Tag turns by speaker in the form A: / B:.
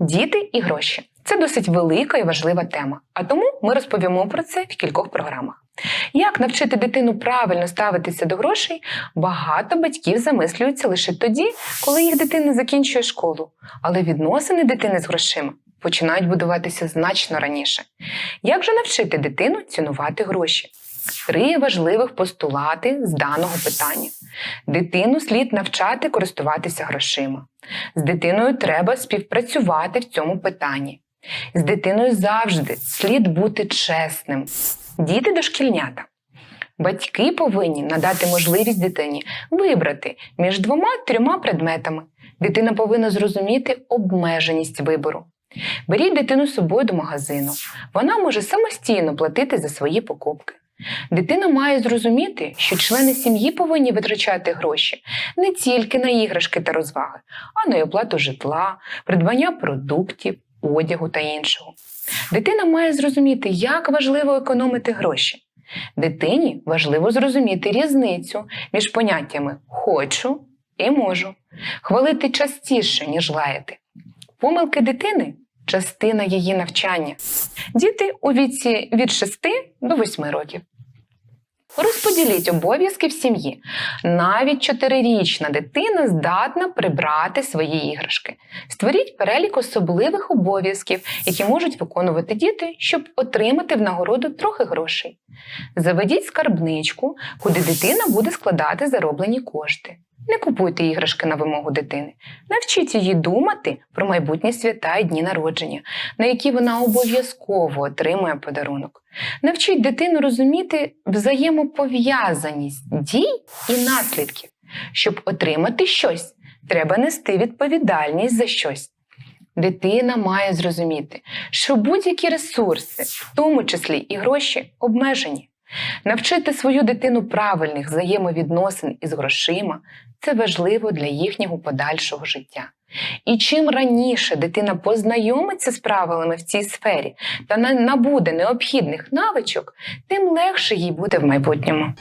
A: Діти і гроші це досить велика і важлива тема, а тому ми розповімо про це в кількох програмах. Як навчити дитину правильно ставитися до грошей, багато батьків замислюються лише тоді, коли їх дитина закінчує школу, але відносини дитини з грошима починають будуватися значно раніше. Як же навчити дитину цінувати гроші? Три важливих постулати з даного питання. Дитину слід навчати користуватися грошима. З дитиною треба співпрацювати в цьому питанні. З дитиною завжди слід бути чесним. Діти дошкільнята. Батьки повинні надати можливість дитині вибрати між двома-трьома предметами. Дитина повинна зрозуміти обмеженість вибору. Беріть дитину з собою до магазину. Вона може самостійно платити за свої покупки. Дитина має зрозуміти, що члени сім'ї повинні витрачати гроші не тільки на іграшки та розваги, а на оплату житла, придбання продуктів, одягу та іншого. Дитина має зрозуміти, як важливо економити гроші. Дитині важливо зрозуміти різницю між поняттями хочу і можу, хвалити частіше, ніж лаяти. Помилки дитини частина її навчання. Діти у віці від 6 до 8 років. Розподіліть обов'язки в сім'ї. Навіть чотирирічна дитина здатна прибрати свої іграшки. Створіть перелік особливих обов'язків, які можуть виконувати діти, щоб отримати в нагороду трохи грошей. Заведіть скарбничку, куди дитина буде складати зароблені кошти. Не купуйте іграшки на вимогу дитини. Навчіть її думати про майбутні свята і дні народження, на які вона обов'язково отримує подарунок. Навчіть дитину розуміти взаємопов'язаність дій і наслідків. Щоб отримати щось, треба нести відповідальність за щось. Дитина має зрозуміти, що будь-які ресурси, в тому числі і гроші, обмежені. Навчити свою дитину правильних взаємовідносин із грошима це важливо для їхнього подальшого життя. І чим раніше дитина познайомиться з правилами в цій сфері та набуде необхідних навичок, тим легше їй буде в майбутньому.